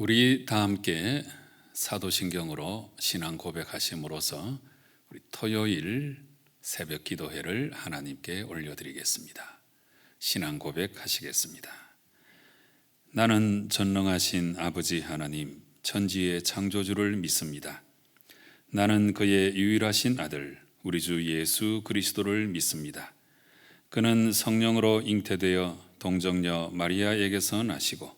우리 다 함께 사도신경으로 신앙 고백하심으로써 우리 토요일 새벽 기도회를 하나님께 올려드리겠습니다. 신앙 고백하시겠습니다. 나는 전능하신 아버지 하나님 천지의 창조주를 믿습니다. 나는 그의 유일하신 아들 우리 주 예수 그리스도를 믿습니다. 그는 성령으로 잉태되어 동정녀 마리아에게서 나시고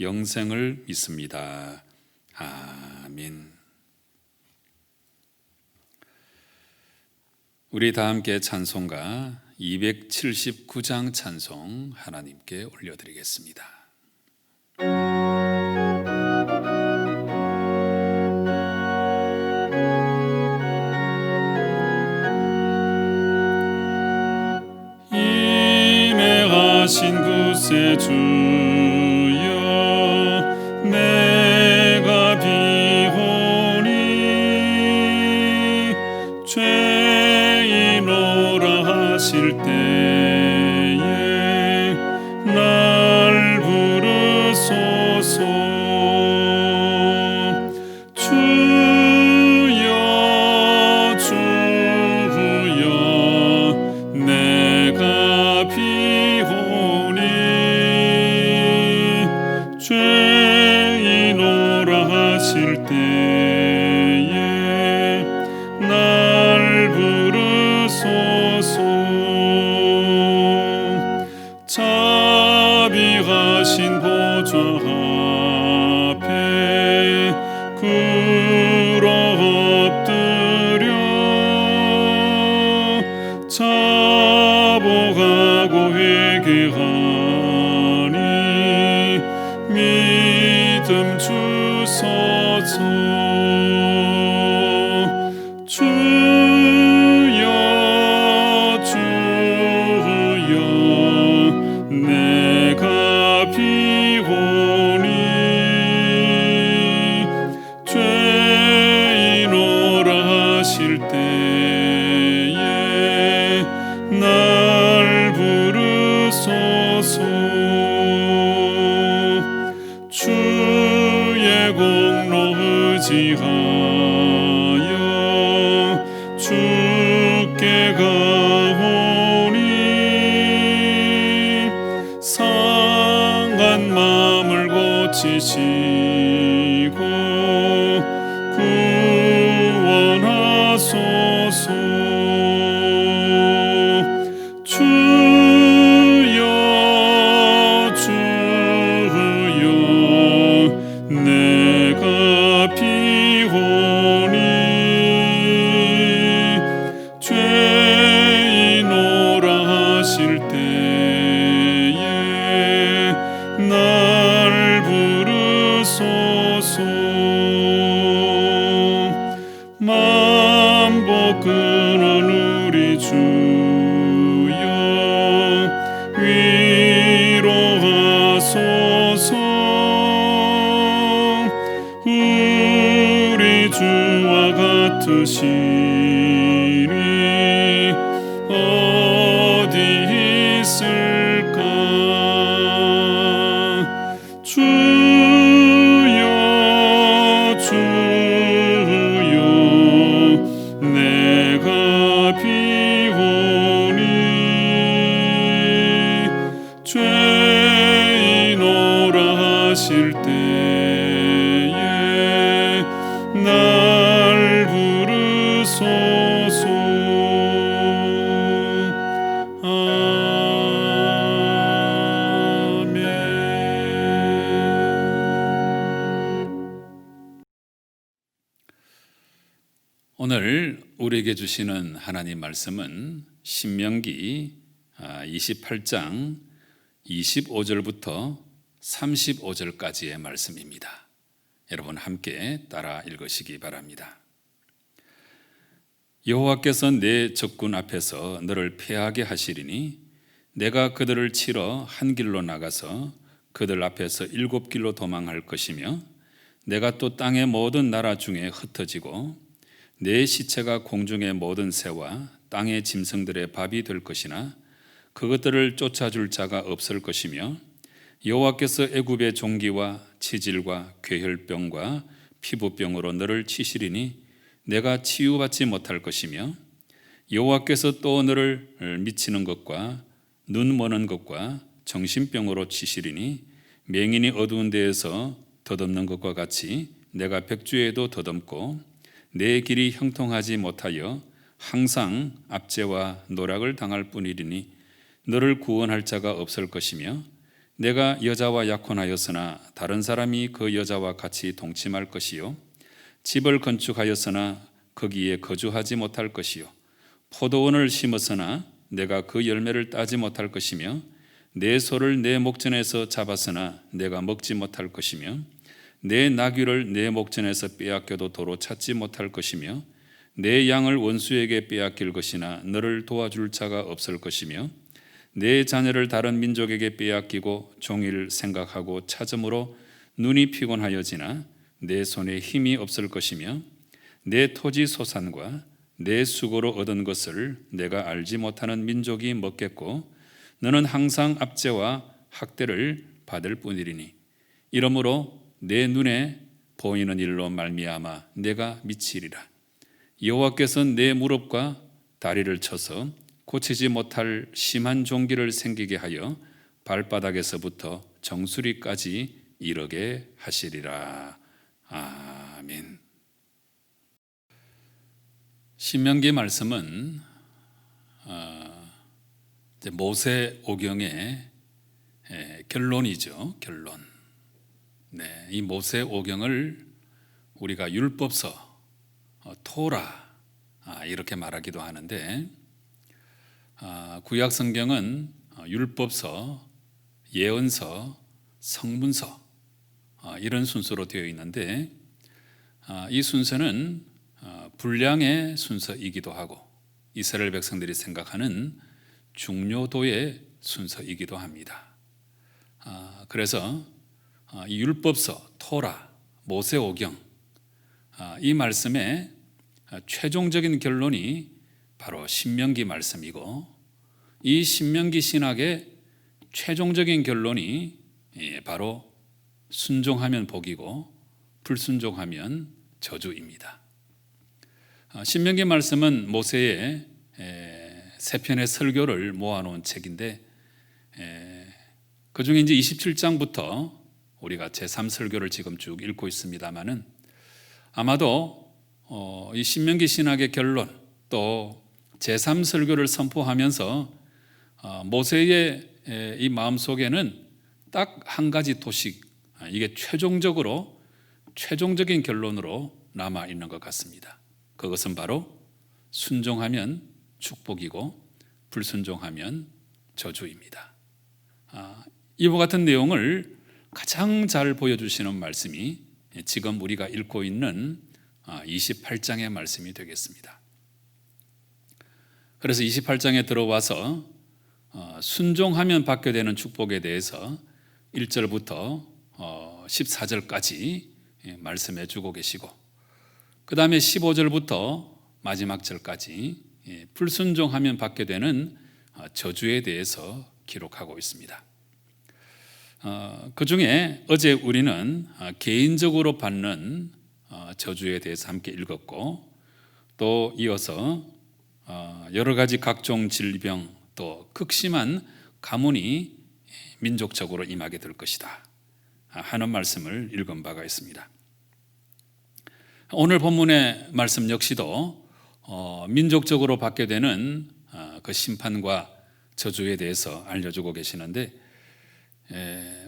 영생을 믿습니다. 아멘. 우리 다 함께 찬송가 279장 찬송 하나님께 올려드리겠습니다. 임해하신 구세주 주 주시는 하나님 말씀은 신명기 28장 25절부터 35절까지의 말씀입니다. 여러분 함께 따라 읽으시기 바랍니다. 여호와께서 내 적군 앞에서 너를 패하게 하시리니 내가 그들을 치러 한 길로 나가서 그들 앞에서 일곱 길로 도망할 것이며 내가 또 땅의 모든 나라 중에 흩어지고 내 시체가 공중의 모든 새와 땅의 짐승들의 밥이 될 것이나 그것들을 쫓아줄 자가 없을 것이며 여호와께서 애굽의 종기와 치질과 괴혈병과 피부병으로 너를 치시리니 내가 치유받지 못할 것이며 여호와께서 또 너를 미치는 것과 눈 머는 것과 정신병으로 치시리니 맹인이 어두운 데에서 덧없는 것과 같이 내가 백주에도 덧없고 내 길이 형통하지 못하여 항상 압제와 노락을 당할 뿐이리니 너를 구원할 자가 없을 것이며 내가 여자와 약혼하였으나 다른 사람이 그 여자와 같이 동침할 것이요. 집을 건축하였으나 거기에 거주하지 못할 것이요. 포도원을 심었으나 내가 그 열매를 따지 못할 것이며 내 소를 내 목전에서 잡았으나 내가 먹지 못할 것이며 내 나귀를 내 목전에서 빼앗겨도 도로 찾지 못할 것이며 내 양을 원수에게 빼앗길 것이나 너를 도와줄 자가 없을 것이며 내 자녀를 다른 민족에게 빼앗기고 종일 생각하고 찾음으로 눈이 피곤하여지나 내 손에 힘이 없을 것이며 내 토지 소산과 내 수고로 얻은 것을 내가 알지 못하는 민족이 먹겠고 너는 항상 압제와 학대를 받을 뿐이리니. 이러므로 내 눈에 보이는 일로 말미암아 내가 미치리라 여호와께서 내 무릎과 다리를 쳐서 고치지 못할 심한 종기를 생기게 하여 발바닥에서부터 정수리까지 이르게 하시리라 아멘. 신명기 말씀은 어, 모세 오경의 결론이죠. 결론. 네, 이 모세 오경을 우리가 율법서, 어, 토라 아, 이렇게 말하기도 하는데 아, 구약 성경은 어, 율법서, 예언서, 성문서 아, 이런 순서로 되어 있는데 이 순서는 분량의 순서이기도 하고 이스라엘 백성들이 생각하는 중요도의 순서이기도 합니다. 그래서 이 율법서, 토라, 모세오경 이 말씀의 최종적인 결론이 바로 신명기 말씀이고 이 신명기 신학의 최종적인 결론이 예, 바로 순종하면 복이고 불순종하면 저주입니다. 신명기 말씀은 모세의 세 편의 설교를 모아놓은 책인데 그 중에 이제 27장부터 우리가 제3 설교를 지금 쭉 읽고 있습니다만은 아마도 어, 이 신명기 신학의 결론 또 제3 설교를 선포하면서 어, 모세의 이 마음 속에는 딱 한 가지 도식 이게 최종적으로 최종적인 결론으로 남아 있는 것 같습니다. 그것은 바로 순종하면 축복이고 불순종하면 저주입니다. 아, 이와 같은 내용을 가장 잘 보여주시는 말씀이 지금 우리가 읽고 있는 28장의 아, 말씀이 되겠습니다. 그래서 28장에 들어와서 어, 순종하면 받게 되는 축복에 대해서 1절부터 14절까지 어, 예, 말씀해 주고 계시고 그 다음에 15절부터 마지막 절까지 예, 불순종하면 받게 되는 어, 저주에 대해서 기록하고 있습니다. 어, 그 중에 어제 우리는 개인적으로 받는 저주에 대해서 함께 읽었고 또 이어서 여러 가지 각종 질병 또 극심한 가문이 민족적으로 임하게 될 것이다. 하는 말씀을 읽은 바가 있습니다. 오늘 본문의 말씀 역시도 어, 민족적으로 받게 되는 어, 그 심판과 저주에 대해서 알려주고 계시는데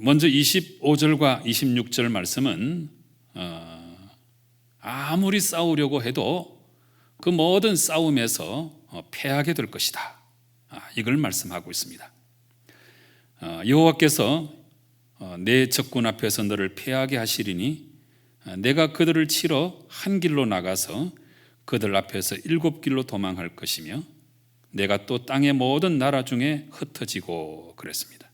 먼저 25절과 26절 말씀은 어, 아무리 싸우려고 해도 그 모든 싸움에서 패하게 될 것이다. 아, 이걸 말씀하고 있습니다. 여호와께서 어, 내 적군 앞에서 너를 패하게 하시리니 어, 내가 그들을 치러 한 길로 나가서 그들 앞에서 일곱 길로 도망할 것이며 내가 또 땅의 모든 나라 중에 흩어지고 그랬습니다.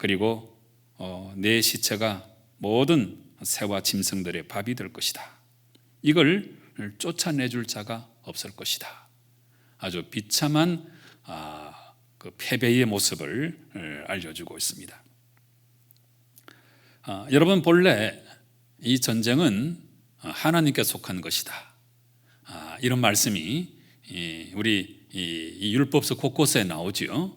그리고 어, 내 시체가 모든 새와 짐승들의 밥이 될 것이다. 이걸 쫓아내줄 자가 없을 것이다. 아주 비참한 아, 그 패배의 모습을 알려주고 있습니다. 아, 여러분 본래 이 전쟁은 하나님께 속한 것이다. 아, 이런 말씀이 이, 우리 율법서 곳곳에 나오지요.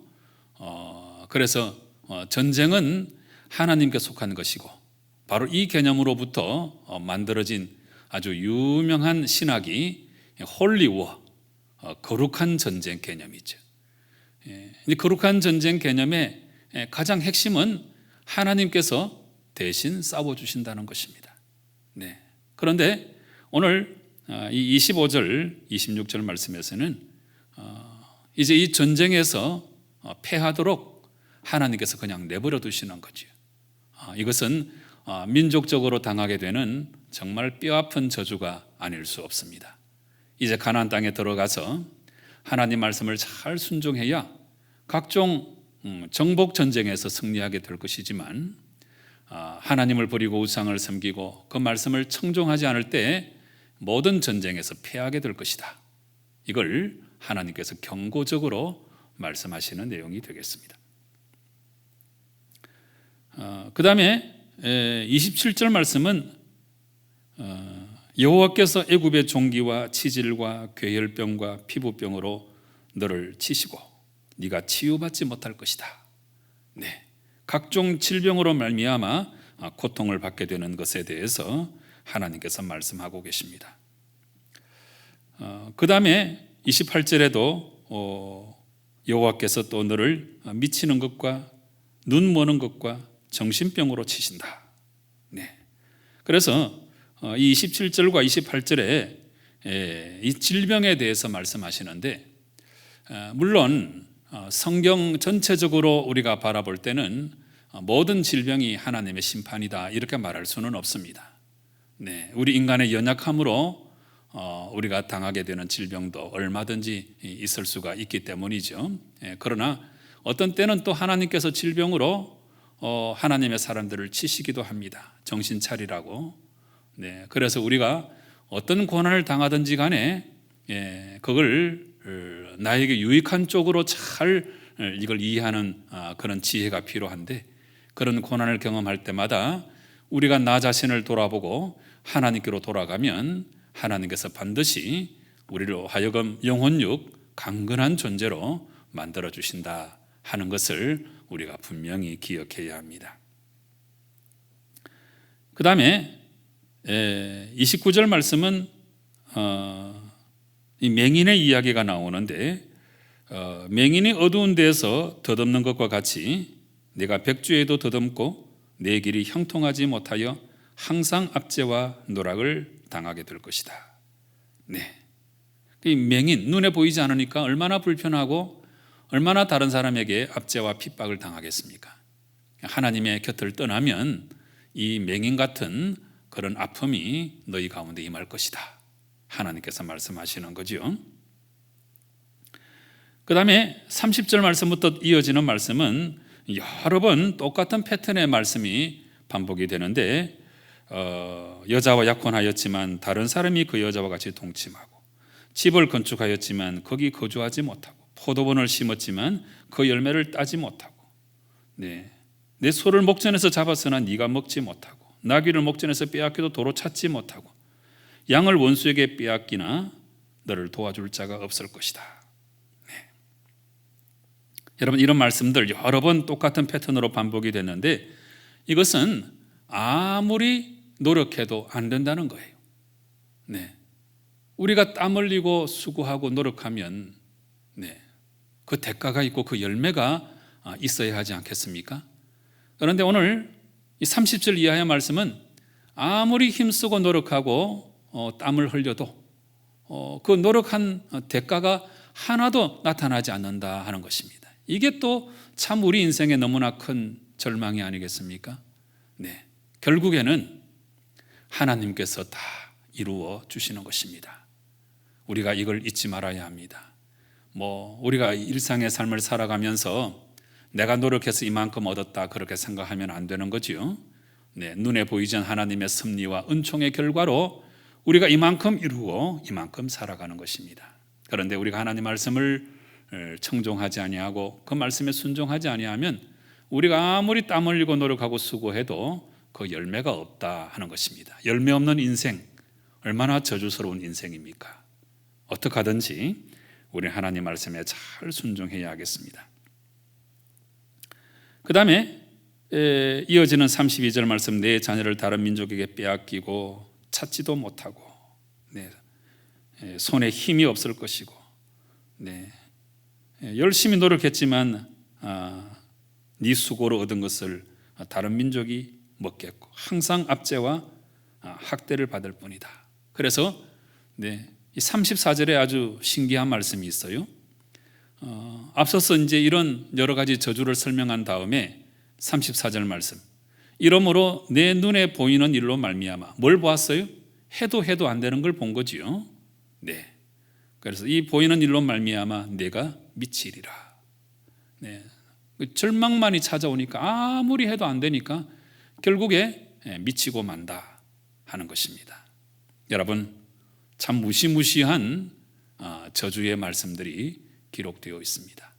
어, 그래서 어, 전쟁은 하나님께 속한 것이고 바로 이 개념으로부터 어, 만들어진 아주 유명한 신학이 홀리워 어, 거룩한 전쟁 개념이죠. 예, 이 거룩한 전쟁 개념의 예, 가장 핵심은 하나님께서 대신 싸워 주신다는 것입니다. 네. 그런데 오늘 어, 이 25절, 26절 말씀에서는 어, 이제 이 전쟁에서 어, 패하도록 하나님께서 그냥 내버려 두시는 거죠. 아, 이것은 어, 민족적으로 당하게 되는 정말 뼈아픈 저주가 아닐 수 없습니다. 이제 가나안 땅에 들어가서 하나님 말씀을 잘 순종해야 각종 음, 정복 전쟁에서 승리하게 될 것이지만 아, 하나님을 버리고 우상을 섬기고 그 말씀을 청종하지 않을 때 모든 전쟁에서 패하게 될 것이다. 이걸 하나님께서 경고적으로 말씀하시는 내용이 되겠습니다. 그 다음에 27절 말씀은 어, 여호와께서 애굽의 종기와 치질과 괴혈병과 피부병으로 너를 치시고 네가 치유받지 못할 것이다. 네, 각종 질병으로 말미암아 고통을 받게 되는 것에 대해서 하나님께서 말씀하고 계십니다. 그 다음에 28절에도 어, 여호와께서 또 너를 미치는 것과 눈 머는 것과 정신병으로 치신다. 네. 그래서 어, 이 27절과 28절에 이 질병에 대해서 말씀하시는데 어, 물론 어, 성경 전체적으로 우리가 바라볼 때는 모든 질병이 하나님의 심판이다 이렇게 말할 수는 없습니다. 네, 우리 인간의 연약함으로 우리가 당하게 되는 질병도 얼마든지 있을 수가 있기 때문이죠. 예, 그러나 어떤 때는 또 하나님께서 질병으로 하나님의 사람들을 치시기도 합니다. 정신 차리라고 네, 그래서 우리가 어떤 고난을 당하든지 간에 예, 그걸 어, 나에게 유익한 쪽으로 잘 어, 이걸 이해하는 아, 그런 지혜가 필요한데 그런 고난을 경험할 때마다 우리가 나 자신을 돌아보고 하나님께로 돌아가면 하나님께서 반드시 우리로 하여금 영혼육 강건한 존재로 만들어 주신다 하는 것을 우리가 분명히 기억해야 합니다. 그 다음에 29절 말씀은 어, 이 맹인의 이야기가 나오는데 어, 맹인이 어두운 데서 덧없는 것과 같이 내가 백주에도 덧없고 내 길이 형통하지 못하여 항상 압제와 노락을 당하게 될 것이다. 네. 이 맹인 눈에 보이지 않으니까 얼마나 불편하고 얼마나 다른 사람에게 압제와 핍박을 당하겠습니까? 하나님의 곁을 떠나면 이 맹인 같은 그런 아픔이 너희 가운데 임할 것이다. 하나님께서 말씀하시는 거지요. 그 다음에 30절 말씀부터 이어지는 말씀은 여러 번 똑같은 패턴의 말씀이 반복이 되는데 어, 여자와 약혼하였지만 다른 사람이 그 여자와 같이 동침하고 집을 건축하였지만 거기 거주하지 못하고 포도원을 심었지만 그 열매를 따지 못하고 네. 내 소를 목전에서 잡았으나 네가 먹지 못하고 나귀를 목전에서 빼앗기도 도로 찾지 못하고 양을 원수에게 빼앗기나 너를 도와줄 자가 없을 것이다. 네. 여러분 이런 말씀들 여러 번 똑같은 패턴으로 반복이 됐는데 이것은 아무리 노력해도 안 된다는 거예요. 네. 우리가 땀 흘리고 수고하고 노력하면 네. 그 대가가 있고 그 열매가 있어야 하지 않겠습니까? 그런데 오늘 이 30절 이하의 말씀은 아무리 힘쓰고 노력하고 어, 땀을 흘려도 어, 그 노력한 대가가 하나도 나타나지 않는다 하는 것입니다. 이게 또 참 우리 인생에 너무나 큰 절망이 아니겠습니까? 네. 결국에는 하나님께서 다 이루어 주시는 것입니다. 우리가 이걸 잊지 말아야 합니다. 뭐 우리가 일상의 삶을 살아가면서 내가 노력해서 이만큼 얻었다 그렇게 생각하면 안 되는 거지요. 네, 눈에 보이지 않는 하나님의 섭리와 은총의 결과로 우리가 이만큼 이루어 이만큼 살아가는 것입니다. 그런데 우리가 하나님 말씀을 청종하지 아니하고 그 말씀에 순종하지 아니하면 우리가 아무리 땀 흘리고 노력하고 수고해도 그 열매가 없다 하는 것입니다. 열매 없는 인생 얼마나 저주스러운 인생입니까? 어떻게 하든지 우리 하나님 말씀에 잘 순종해야 하겠습니다. 그 다음에 이어지는 32절 말씀 내 자녀를 다른 민족에게 빼앗기고 찾지도 못하고 네, 손에 힘이 없을 것이고 네, 열심히 노력했지만 아, 네 수고로 얻은 것을 다른 민족이 먹겠고 항상 압제와 아, 학대를 받을 뿐이다. 그래서 네, 이 34절에 아주 신기한 말씀이 있어요. 어, 앞서서 이제 이런 여러 가지 저주를 설명한 다음에 34절 말씀. 이러므로 내 눈에 보이는 일로 말미암아 뭘 보았어요? 해도 해도 안 되는 걸 본 거지요. 네. 그래서 이 보이는 일로 말미암아 내가 미치리라. 네. 그 절망만이 찾아오니까 아무리 해도 안 되니까 결국에 예, 미치고 만다 하는 것입니다. 여러분 참 무시무시한 아, 저주의 말씀들이 기록되어 있습니다.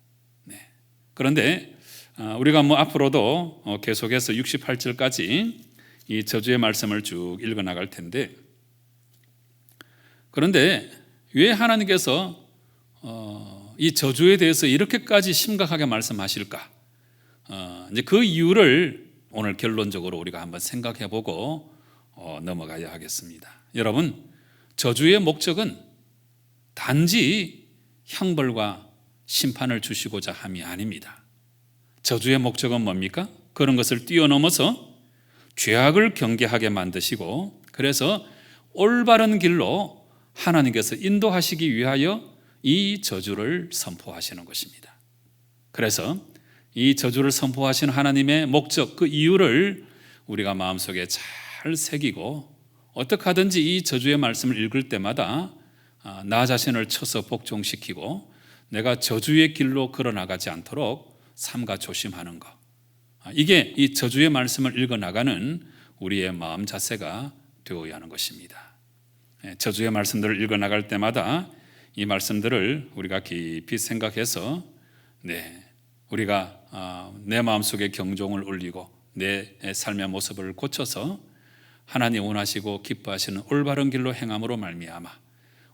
네. 그런데 아, 우리가 뭐 앞으로도 어, 계속해서 68절까지 이 저주의 말씀을 쭉 읽어 나갈 텐데 그런데 왜 하나님께서 어, 이 저주에 대해서 이렇게까지 심각하게 말씀하실까? 어, 이제 그 이유를 오늘 결론적으로 우리가 한번 생각해보고 넘어가야 하겠습니다. 여러분 저주의 목적은 단지 형벌과 심판을 주시고자 함이 아닙니다. 저주의 목적은 뭡니까? 그런 것을 뛰어넘어서 죄악을 경계하게 만드시고 그래서 올바른 길로 하나님께서 인도하시기 위하여 이 저주를 선포하시는 것입니다. 그래서 이 저주를 선포하시는 하나님의 목적, 그 이유를 우리가 마음속에 잘 새기고 어떻게 하든지 이 저주의 말씀을 읽을 때마다 아, 나 자신을 쳐서 복종시키고 내가 저주의 길로 걸어나가지 않도록 삼가 조심하는 것. 아, 이게 이 저주의 말씀을 읽어 나가는 우리의 마음 자세가 되어야 하는 것입니다. 예, 저주의 말씀들을 읽어 나갈 때마다 이 말씀들을 우리가 깊이 생각해서 네, 우리가 아, 내 마음속에 경종을 울리고 내 삶의 모습을 고쳐서 하나님 원하시고 기뻐하시는 올바른 길로 행함으로 말미암아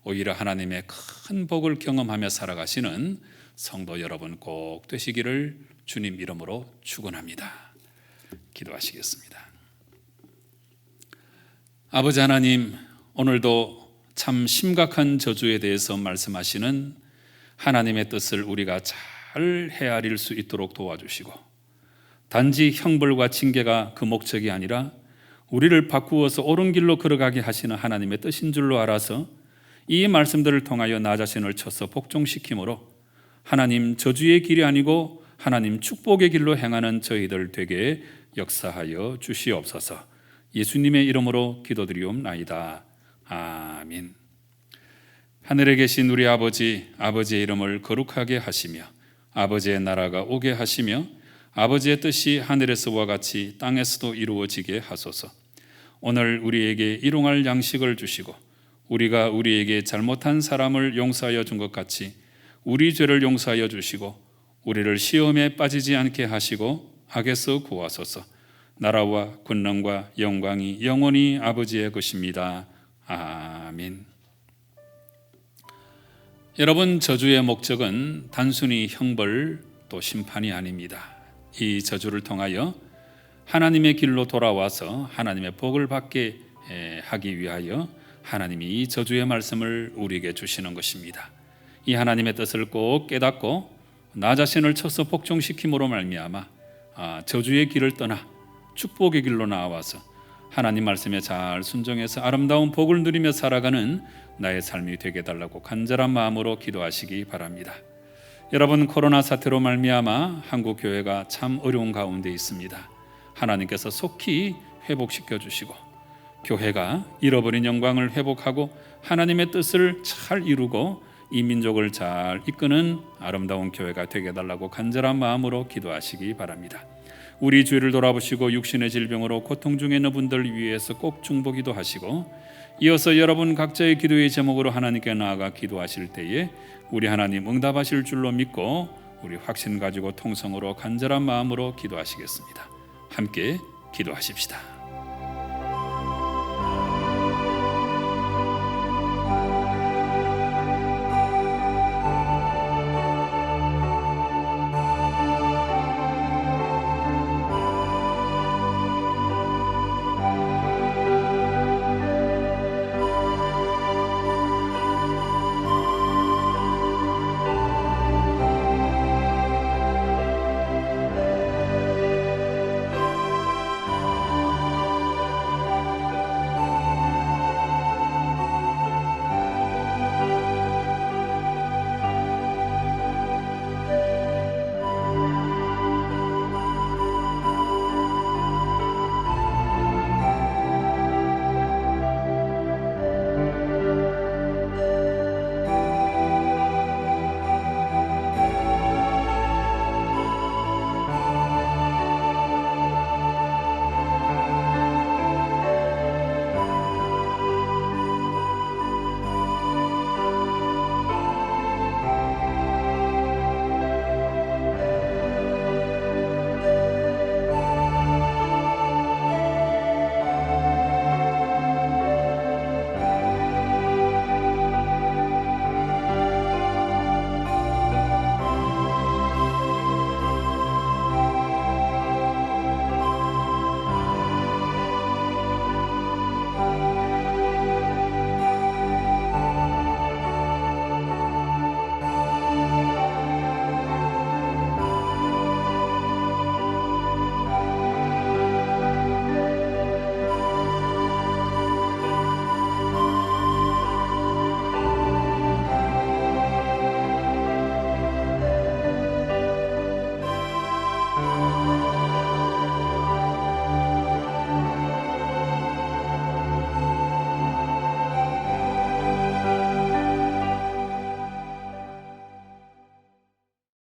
오히려 하나님의 큰 복을 경험하며 살아가시는 성도 여러분 꼭 되시기를 주님 이름으로 축원합니다. 기도하시겠습니다. 아버지 하나님 오늘도 참 심각한 저주에 대해서 말씀하시는 하나님의 뜻을 우리가 잘 헤아릴 수 있도록 도와주시고 단지 형벌과 징계가 그 목적이 아니라 우리를 바꾸어서 옳은 길로 걸어가게 하시는 하나님의 뜻인 줄로 알아서 이 말씀들을 통하여 나 자신을 쳐서 복종시키므로 하나님 저주의 길이 아니고 하나님 축복의 길로 행하는 저희들 되게 역사하여 주시옵소서. 예수님의 이름으로 기도드리옵나이다. 아멘. 하늘에 계신 우리 아버지, 아버지의 이름을 거룩하게 하시며 아버지의 나라가 오게 하시며 아버지의 뜻이 하늘에서와 같이 땅에서도 이루어지게 하소서. 오늘 우리에게 일용할 양식을 주시고 우리가 우리에게 잘못한 사람을 용서하여 준 것 같이 우리 죄를 용서하여 주시고 우리를 시험에 빠지지 않게 하시고 악에서 구하소서. 나라와 권능과 영광이 영원히 아버지의 것입니다. 아멘. 여러분 저주의 목적은 단순히 형벌 또 심판이 아닙니다. 이 저주를 통하여 하나님의 길로 돌아와서 하나님의 복을 받게 하기 위하여 하나님이 이 저주의 말씀을 우리에게 주시는 것입니다. 이 하나님의 뜻을 꼭 깨닫고 나 자신을 쳐서 복종시킴으로 말미암아 아, 저주의 길을 떠나 축복의 길로 나와서 하나님 말씀에 잘 순종해서 아름다운 복을 누리며 살아가는 나의 삶이 되게 달라고 간절한 마음으로 기도하시기 바랍니다. 여러분 코로나 사태로 말미암아 한국 교회가 참 어려운 가운데 있습니다. 하나님께서 속히 회복시켜 주시고 교회가 잃어버린 영광을 회복하고 하나님의 뜻을 잘 이루고 이 민족을 잘 이끄는 아름다운 교회가 되게 달라고 간절한 마음으로 기도하시기 바랍니다. 우리 주위를 돌아보시고 육신의 질병으로 고통 중에 있는 분들 위해서 꼭 중보기도 하시고 이어서 여러분 각자의 기도의 제목으로 하나님께 나아가 기도하실 때에 우리 하나님 응답하실 줄로 믿고 우리 확신 가지고 통성으로 간절한 마음으로 기도하시겠습니다. 함께 기도하십시다.